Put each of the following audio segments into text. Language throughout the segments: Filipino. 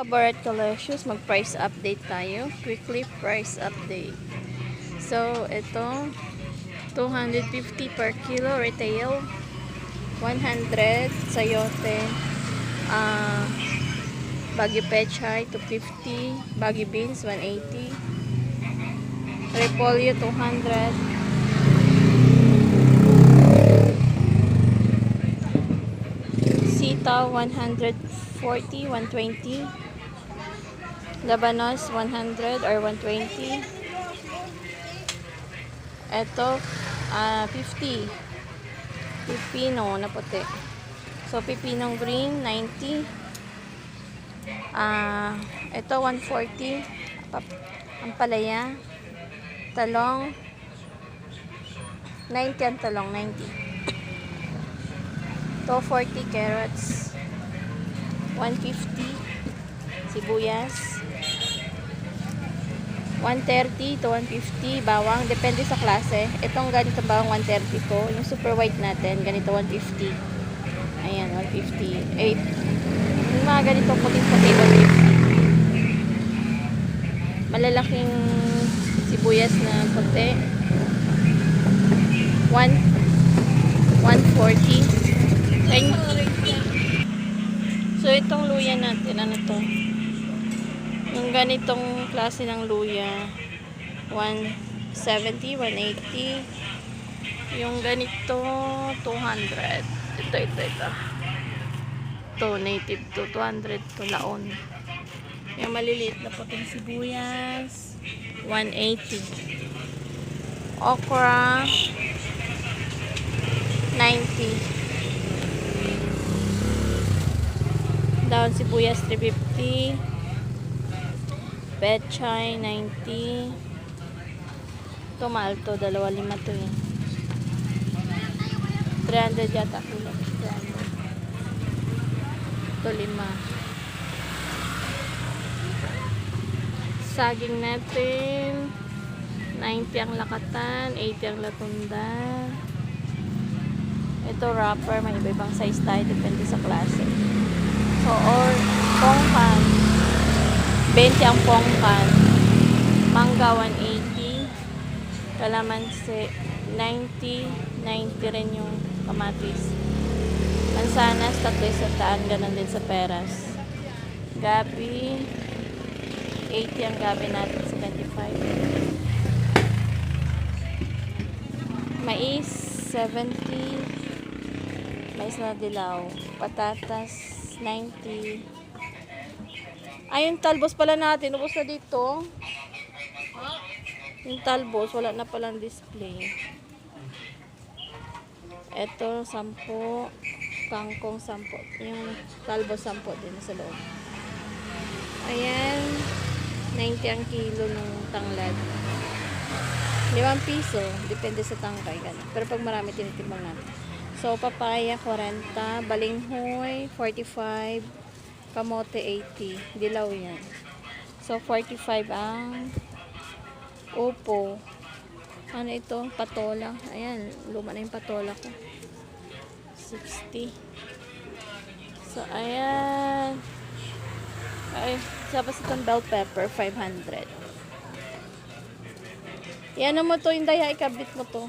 Kabarat Collections, mag-price update tayo. Quickly price update. So, ito, 250 per kilo retail. 100 sayote. Ah, Baguio Pechay, 250. Baguio Beans, 180. Repolyo, 200. Sitaw 140, 120. Labanos 100 or 120. Ito ah 50. Pipino na puti. So pipinong green 90. Ah, ito 140. Pap- Ampalaya. Talong 90 ang talong 90. 240 carrots 150 sibuyas 130 to 150 bawang depende sa klase. Itong ganito bawang 130 ko? Yung super white natin ganito 150 ayan 150 8 yung mga ganito puting puti 150 malalaking sibuyas na puti 1 140 Thank So, itong luya natin, ano to? Yung ganitong klase ng luya, 170, 180. Yung ganito, 200. Ito, ito, ito. Ito, native to, 200 to laon. Yung maliliit na puting sibuyas, 180. Okra, 90. Daon sibuyas 350. Pechay 90. Tomalto, dalawa lima to eh. 300 yata kilo. 300. Ito lima. Saging natin. 90 ang lakatan, 80 ang latunda. Ito wrapper, may iba-ibang size tayo, depende sa klase. So, or pongkan. 20 ang pongkan. Mangga 180. Kalamansi 90. 90 rin yung kamatis. Mansanas, tatlo sa taan. Ganon din sa peras. Gabi 80 ang gabi natin sa 25. Mais 70. Mais na dilaw. Patatas, 90. Ay, talbos pala natin. Ubus na dito. Yung talbos, wala na palang display. Ito, 10. Kangkong, 10. Yung talbos, 10 din sa loob. Ayan. 90 ang kilo ng tanglad. 5 piso. Depende sa tangkay. Ganun. Pero pag marami, tinitimbang natin. So, papaya 40, balinghoy 45, kamote 80. Dilaw yan. So, 45 ang upo. Ano ito? Patola. Ayan, luma na yung patola ko. 60. So, ayan. Ay, tapos itong bell pepper, 500. Yan mo to, yung daya, ikabit mo to.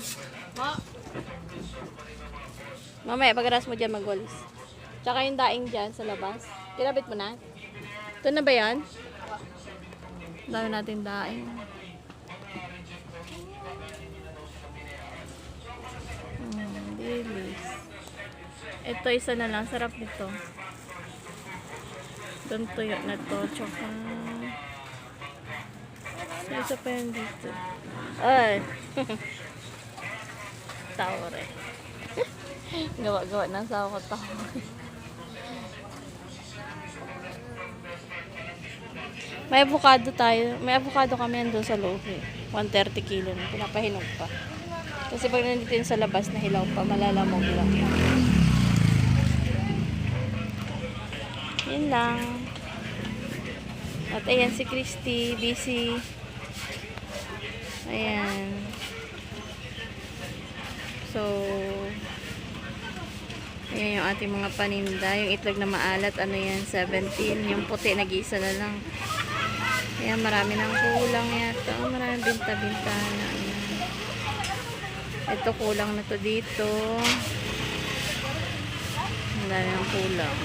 Mamaya, pagkaras mo dyan magwalis. Tsaka yung daing dyan sa labas. Kinabit mo na? Ito na ba yan? Dami natin daing. Hmm, dilis. Ito isa na lang. Sarap nito. Itong tuyo na to. Tsaka... So, isa pa yan dito. Ay! Taure. Gawa-gawa ng sawa ko tao. May avocado tayo. May avocado kami nandun sa loob eh. 130 kilo na. Pinapahinog pa. Kasi pag nandito yun sa labas, nahilaw pa. Malalamog lang. Yun lang. At ayan si Christy. Busy. Ayan. So, Yan yung ating mga paninda. Yung itlog na maalat, ano yan, 17. Yung puti, nag-iisa na lang. Ayan, marami nang kulang yata. Oh, marami binta-binta na. Ayan. Ito, kulang na to dito. Ang dami ng kulang.